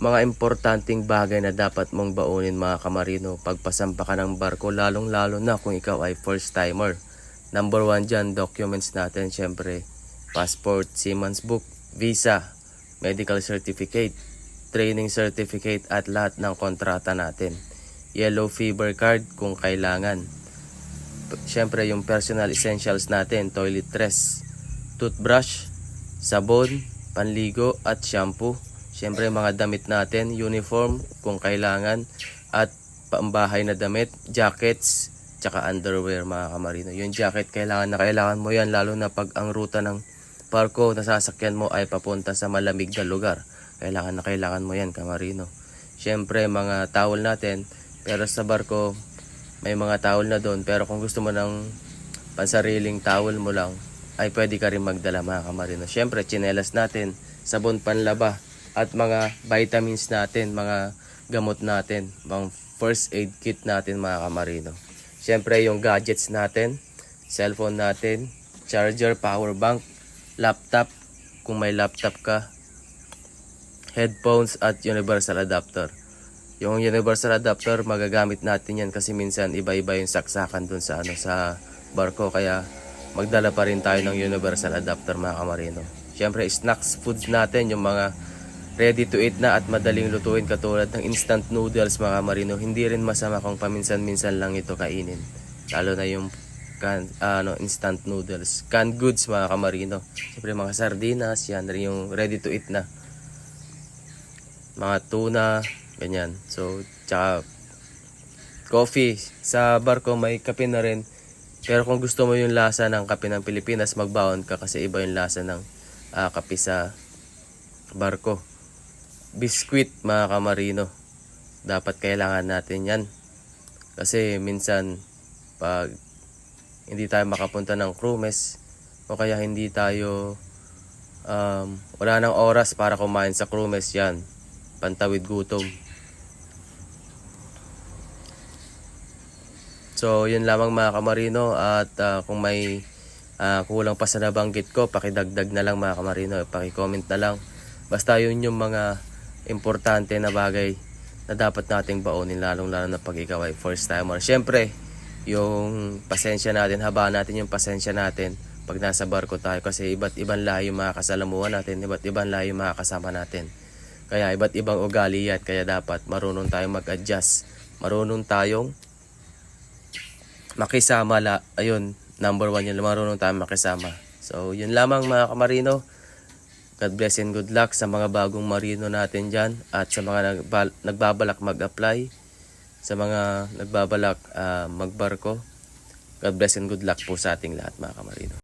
mga importanteng bagay na dapat mong baunin mga kamarino pagpasampa ka ng barko lalong lalo na kung ikaw ay first timer. Number one dyan, documents natin syempre. Passport, seaman's book, visa, medical certificate, training certificate at lahat ng kontrata natin. Yellow fever card kung kailangan. Syempre yung personal essentials natin, toiletries, toothbrush, sabon, panligo at shampoo. Syempre mga damit natin, uniform kung kailangan at pambahay na damit, jackets, tsaka underwear mga kamarino. Yung jacket kailangan na kailangan mo yan lalo na pag ang ruta ng barko na sasakyan mo ay papunta sa malamig na lugar. Kailangan na kailangan mo yan kamarino. Syempre mga towel natin, pero sa barko may mga towel na doon. Pero kung gusto mo ng pansariling towel mo lang, ay pwede ka rin magdala mga kamarino. Syempre, chinelas natin, sabon panlaba, at mga vitamins natin, mga gamot natin, mga first aid kit natin mga kamarino. Syempre, yung gadgets natin, cellphone natin, charger, power bank, laptop, kung may laptop ka, headphones at universal adapter. Yung universal adapter, magagamit natin yan kasi minsan iba-iba yung saksakan dun sa ano sa barko kaya magdala pa rin tayo ng universal adapter mga kamarino. Siyempre, snacks foods natin, yung mga ready to eat na at madaling lutuin katulad ng instant noodles mga marino. Hindi rin masama kung paminsan-minsan lang ito kainin. Lalo na yung can, ano, instant noodles. Canned goods mga kamarino. Siyempre mga sardinas, yan rin yung ready to eat na mga tuna, ganyan. So, tsaka coffee. Sa barko may kape na rin. Pero kung gusto mo yung lasa ng kape ng Pilipinas, magbaon ka kasi iba yung lasa ng ah, kape sa barko. Biscuit, mga kamarino. Dapat kailangan natin yan. Kasi minsan, pag hindi tayo makapunta ng crew mess, o kaya hindi tayo um, wala nang oras para kumain sa crew mess yan. Pantawid gutom. So yun lamang mga kamarino. At ah, kung may ah, kulang pa sa nabanggit ko pakidagdag na lang mga kamarino. Pakicomment na lang. Basta yun yung mga importante na bagay na dapat nating baunin lalong lalo na pag ikaw ay first timer syempre yung pasensya natin, habaan natin yung pasensya natin pag nasa barko tayo kasi iba't ibang yung mga kasalamuhan natin, iba't ibang yung mga kasama natin. Kaya iba't ibang ugali yan, kaya dapat marunong tayong mag-adjust. Marunong tayong makisama la, ayun, number one yun, marunong tayong makisama. So, yun lamang mga kamarino. God bless and good luck sa mga bagong marino natin dyan at sa mga nagbabalak mag-apply sa mga nagbabalak ah, magbarko. God bless and good luck po sa ating lahat mga kamarino.